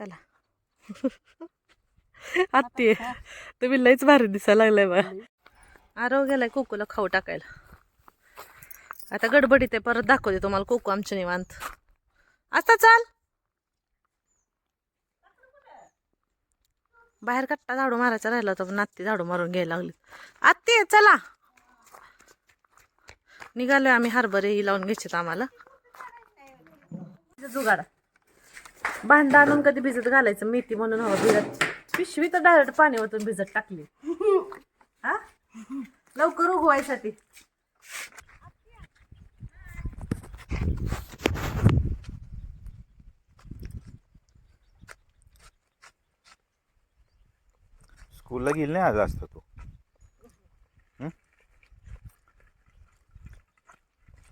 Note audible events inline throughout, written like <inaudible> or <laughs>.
चला. आत्ती तुम्ही लईच भारी दिसायला लागलाय बा आरव गेलाय कोकोला खाऊ टाकायला. आता गडबडीत आहे परत दाखवते तुम्हाला कोको आमच्या निवांत. आता चाल. बाहेर कट्टा झाडू मारायचा राहिला होता पण आत्ती झाडू मारून घ्यायला लागली. आत्ती चला. निघालोय आम्ही हरभरे ही लावून घ्यायचे आम्हाला. जुगाडा भांड आणून कधी भिजत घालायचं? मेथी म्हणून हवं भिजत. पिशवी तर डायरेक्ट पाणी भिजत टाकली. हा? लवकर उगवायसाठी. स्कूलला गेली नाही आज असता तू.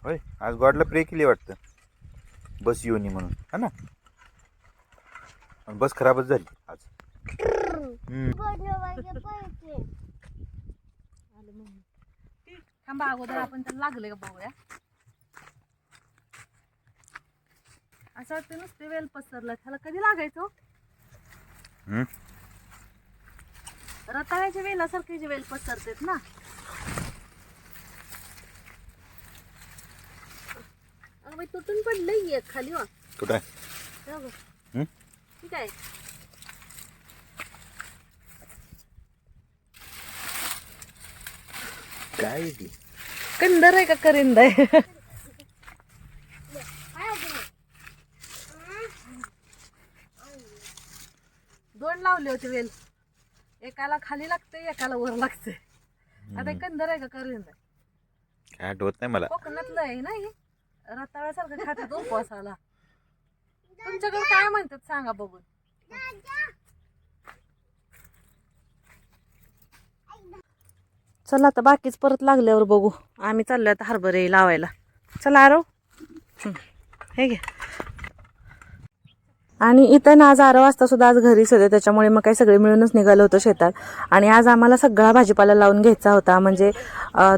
होय आज गॉडला प्रे केली वाटतं. बस येऊन म्हणून. हा ना? आणि बस खराबच झाली आज. हं. थांबा अगोदर आपण त्याला लागले का बघूया असं वाटतं नुसते वेल पसरलं. त्याला कधी लागायचो हं? रताळ्याच्या वेलासारखे जे वेल पसरतात ना. अगं बाई, तुटून पडलंय एक खाली वा कुठं आहे? हं? ठीक आहे. काय ती? कंदर आहे का करिंद आहे? दोन लावले होते वेल. एकाला खाली लागते एकाला वर लागते आता हे कंदर आहे का करिंद आहे? काय आठवत नाही मला. कोकणातलं आहे ना हे? रताळ्यासारखं खातात उपवासाला. तुमच्याकडे काय म्हणतात सांगा बघून. चला आता बाकीच परत लागल्यावर बघू. आम्ही चाललो आता हरभरे लावायला. चला आरो हे घे. आणि इथं ना आज आरव वाजता सुद्धा आज घरीच होते त्याच्यामुळे मग काही सगळे मिळूनच निघालं होतं शेतात. आणि आज आम्हाला सगळा भाजीपाला लावून घ्यायचा होता. म्हणजे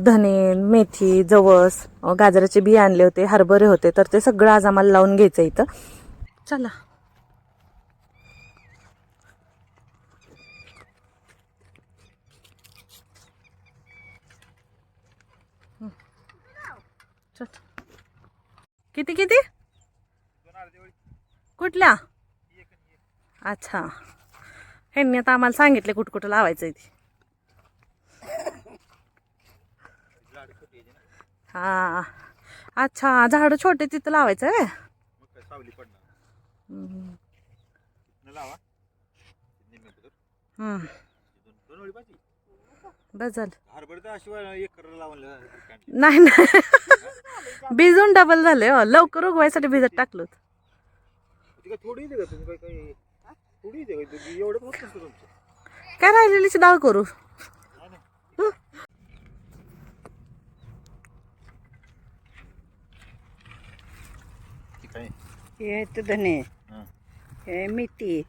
धने मेथी जवस गाजराचे बी आणले होते हरभरे होते. तर ते सगळं आज आम्हाला लावून घ्यायचं इथं. चला. किती किती? कुठल्या? अच्छा. ह्यांनी आता आम्हाला सांगितले कुठं कुठं लावायचं आहे ते. हा. अच्छा झाडं छोटे तिथं लावायचं आहे बस झालं. नाही नाही. भिजून डबल झाले हो. लवकर उगवायसाठी भिजत टाकलो काय राहिलेलीची डाळ करू? धने. मेथी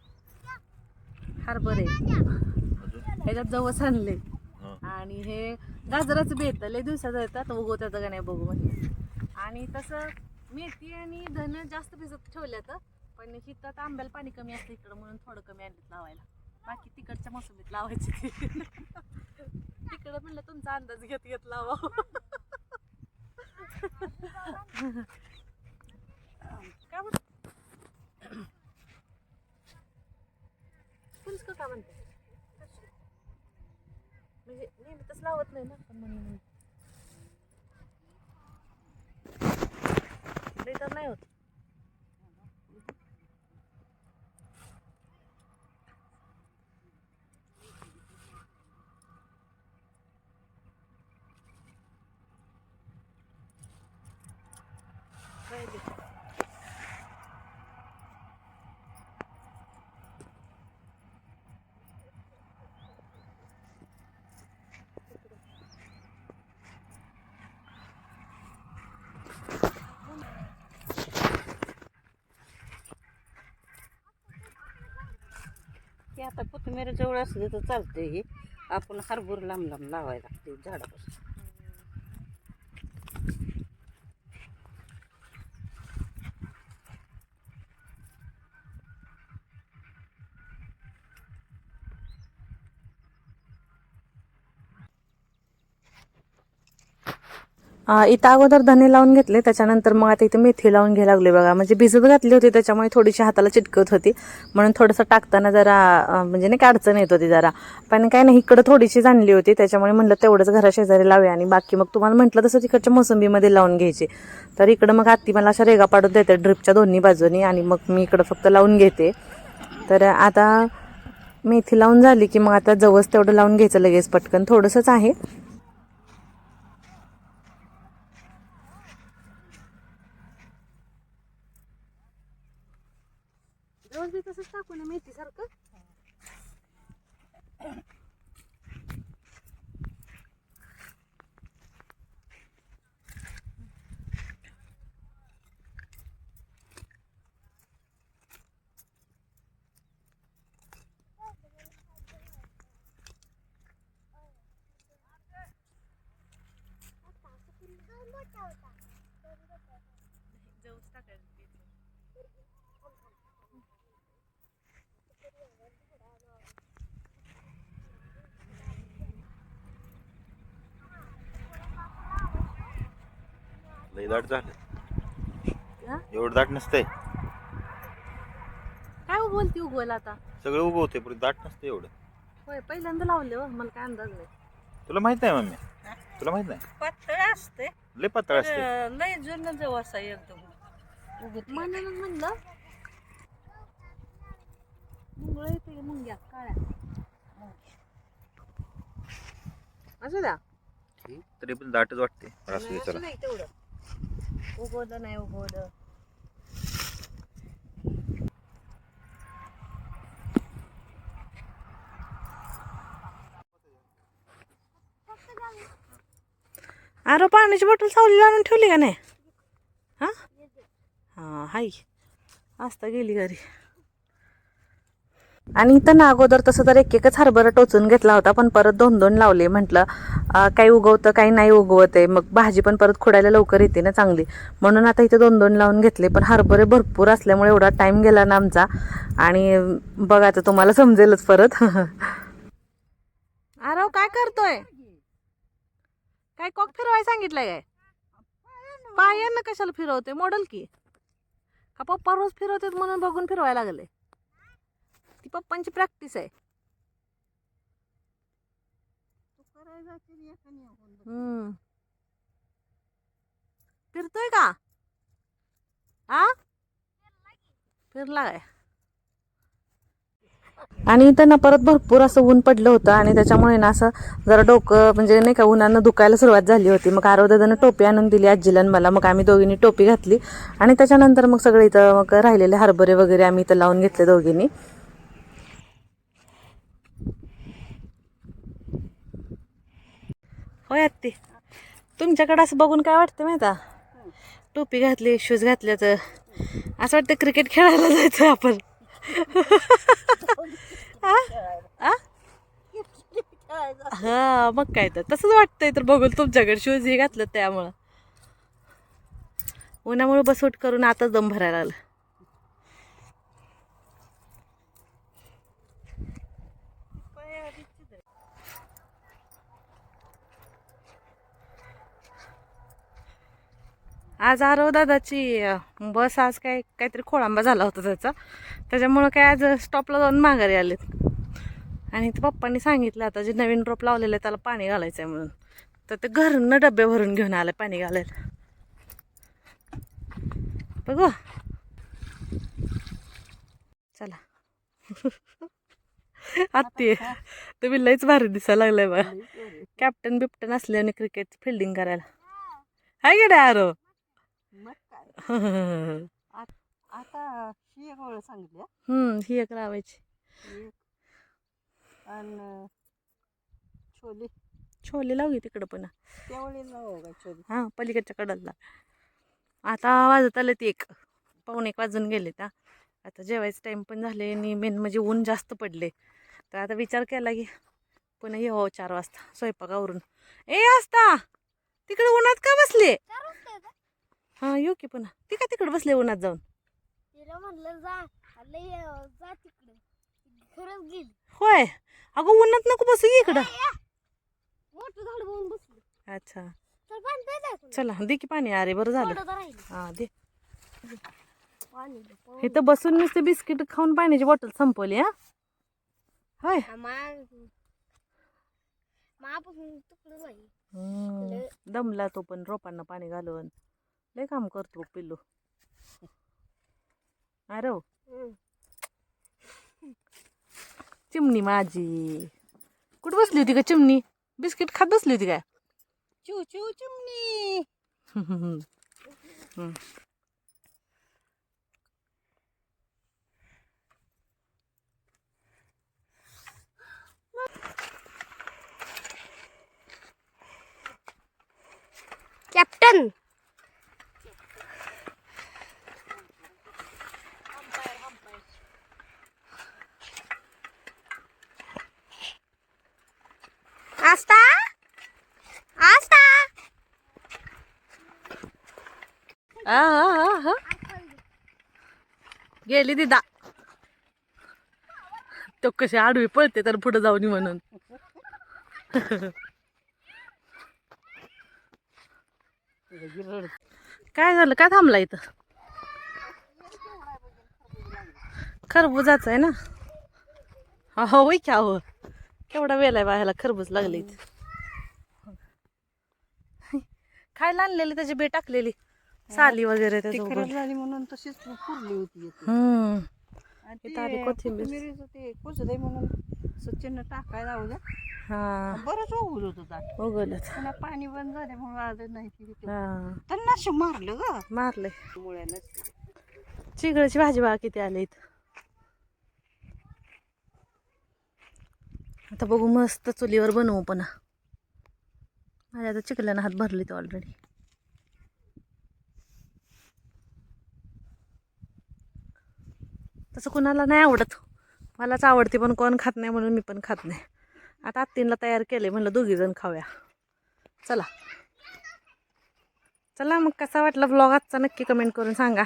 हरभरे ह्याच्यात जवस आणले. हं. आणि हे गाजराचं बी येतं. लय दिवसाचं येतात उगवतात का नाही बघू म्हणजे आणि तसं मेथी आणि धन जास्त भिजत ठेवल्यात. पण हितात आंब्याला पाणी कमी असतं इकडं म्हणून थोडं कमी आणलं लावायला. बाकी तिकडच्या मोसंबीत लावायचे तिकडं म्हणलं तुमचा अंदाज घेत घेत लावा काय म्हणत तुमचं का म्हणते? म्हणजे नेहमी तसं लावत नाही ना पण म्हणून. नाही तर नाही होत. आता कोथिंबीर जवळ असली तर चालते आपण हरभर लांब लांब लावायला लागते झाडापासून. इथं अगोदर धने लावून घेतले त्याच्यानंतर मग आता इथे मेथी लावून घ्यायला लागले बघा. म्हणजे भिजत घातली होती त्याच्यामुळे थोडीशी हाताला चिटकत होती. म्हणून थोडंसं टाकताना जरा म्हणजे नाही का अडचण येत होती जरा. पण काय नाही इकडं थोडीशी जाणली होती त्याच्यामुळे म्हणलं तेवढंच घरा शेजारी लावूया आणि बाकी मग तुम्हाला म्हटलं तसं तिकडच्या मोसंबीमध्ये लावून घ्यायचे. तर इकडं मग आत्ती मला अशा रेगा पाडून देते ड्रिपच्या दोन्ही बाजूनी आणि मग मी इकडं फक्त लावून घेते. तर आता मेथी लावून झाली की मग आता जवस तेवढं लावून घ्यायचं लगेच पटकन. थोडंसंच आहे जवस बी तसंच टाकू ना मेथी सारखं लय दाट झालं. हा? एवढं दाट नसतंय. काय बोलती उगवल आता? सगळं उगवते पण दाट नसतं एवढं. होय पहिल्यांदा लावले हो मला काय अंदाज नाही. तुला माहीत नाही मम्मी? तुला माहीत नाही? पातळ असते लय पातळ असते तर लय जुनं जवस आहे एकदम उगत म्हणूनच म्हणलं मुंगळ येते मुंग्या काळ्या. असू द्या. तरी पण दाटच वाटते असू दे चला नाही तेवढं. उगवलं नाही उगवलं. अरे पाण्याची बॉटल सावली लावून ठेवली का नाही? हा? हां हाय. असता गेली घरी. आणि इथं ना अगोदर तसं तर एक एकच हरभरा टोचून घेतला होता पण परत दोन दोन लावले. म्हटलं काही उगवतं काही नाही उगवत आहे मग भाजी पण परत खोडायला लवकर येते ना चांगली. म्हणून आता इथे दोन दोन लावून घेतले पण हरभरे भरपूर असल्यामुळे एवढा टाइम गेला ना आमचा. आणि बघा आता तुम्हाला समजेलच परत. <laughs> अरे काय करतोय? काय कॉक फिरवाय सांगितलंय काय? पायांना कशाला फिरवते मॉडल की. का पप्पा रोज फिरवतेत म्हणून बघून फिरवायला लागले. ती पप्पांची प्रॅक्टिस आहे. हम्म. फिरतोय का? आ? फिरला काय? आणि इथं ना परत भरपूर असं ऊन पडलं होतं आणि त्याच्यामुळे ना असं जरा डोकं म्हणजे नाही का उन्हानं दुखायला सुरुवात झाली होती. मग आरोदानं टोपी आणून दिली आजीला मला. मग आम्ही दोघींनी टोपी घातली आणि त्याच्यानंतर मग सगळे इथं मग राहिलेले हरभरे वगैरे आम्ही इथं लावून घेतले दोघींनी. होय आत्ती. तुमच्याकडं असं बघून काय वाटतं माहिती टोपी घातली शूज घातल्या तर असं वाटतं क्रिकेट खेळायला जायचं आपण. हा मग काय तर. तसंच वाटतंय तर बघून तुमच्याकडे शूज हे घातलं त्यामुळं. उन्हामुळे बसवट करून आताच दम भरायला आलं आज आरव दादाची बस आज काय काहीतरी खोळांबा झाला होता त्याचा. त्याच्यामुळं काय आज स्टॉपला जाऊन माघारी आलेत. आणि ते पप्पांनी सांगितलं आता जे नवीन ड्रॉप लावलेलं आहे त्याला पाणी घालायचं आहे म्हणून. तर ते घरनं डबे भरून घेऊन आले पाणी घालायला. बघू. चला. <laughs> आत्ती तुम्ही लयच भारी दिसायला लागलाय बा कॅप्टन बिप्टन असल्याने क्रिकेट फिल्डिंग करायला. हाय गेडे आरो? मग काय? <laughs> आता ही एक वेळ सांगितली हं. हम्म ही एक लावायची. आणि छोले. छोले लावू तिकडं हो का छोले? हां पलीकडच्या कडला. आता वाजत आले ते एक. पाऊण एक वाजून गेले त्या आता जेवायचं टाईम पण झाले आणि मेन म्हणजे ऊन जास्त पडले. तर आता विचार केला की पुन्हा येऊ चार वाजता स्वयंपाकावरून. ए असता तिकडे उन्हात का बसले? हां येऊ की पुन्हा. ती का तिकडे बसले उन्हात जाऊन? तिला म्हणलं जा लय जा तिकडे. खरंच गेली. होय. अगं उन्हात नको बसू की इकडं. मोठं झाड बघून बसलं. अच्छा. तर पण चला दे की पाणी. अरे बरं झालं. थोडं तर राहिलं. हा दे. पाणी दे, पाणी. इथं बसून नुसते बिस्किट खाऊन पाण्याची बॉटल संपवली हा? होय. हा, मग मापासून तुकडं नाही हम्म. दमला तो पण रोपांना पाणी घालून. लय काम करतो पिल्लू. अरे चिमणी माझी. कुठं बसली होती का चिमणी? बिस्किट खात बसली होती काय? चिव चिव चिमणी. गेली दिदा तो कशी आडवी पळते तर पुढे जाऊन म्हणून. काय झालं? काय थांबला इथं? खरबुजाच आहे ना? हो होय क्या हो केवढा वेळ आहे बाहेर खरबूज लागले इथे. खायला आणलेली त्याची बे टाकलेली? साली वगैरे ती त्याच्यावर खराब झाली म्हणून तशीच फुरली होती इथे. हम्म. आणि इथं आली ते कोथिंबीर. कोथिंबीरीचं ते कुजलंय म्हणून टाकायला लावलं. हा. बरंच ओघूल होतं ताट उगलच पुन्हा पाणी बंद झाल्यामुळे आलं नाही. हा. त्यांना मारलं ग. मारले मुळ्यानं चिगळाची भाजी बघा किती आले इथं. आता बघू मस्त चुलीवर बनवू पुन्हा. माझ्या आता चिकल्यानं हात भरले ते ऑलरेडी तसं कुणाला नाही आवडत. मलाच आवडते पण कोण खात नाही म्हणून मी पण खात नाही. आता आत्तींला तयार केले म्हणलं दोघी जण खाऊया. चला. चला मग कसा वाटला व्लॉग आजचा? नक्की कमेंट करून सांगा.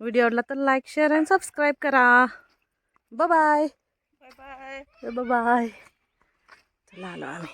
व्हिडिओ आवडला तर लाईक शेअर आणि सबस्क्राईब करा. Bye bye bye bye bye चला आलो आम्ही.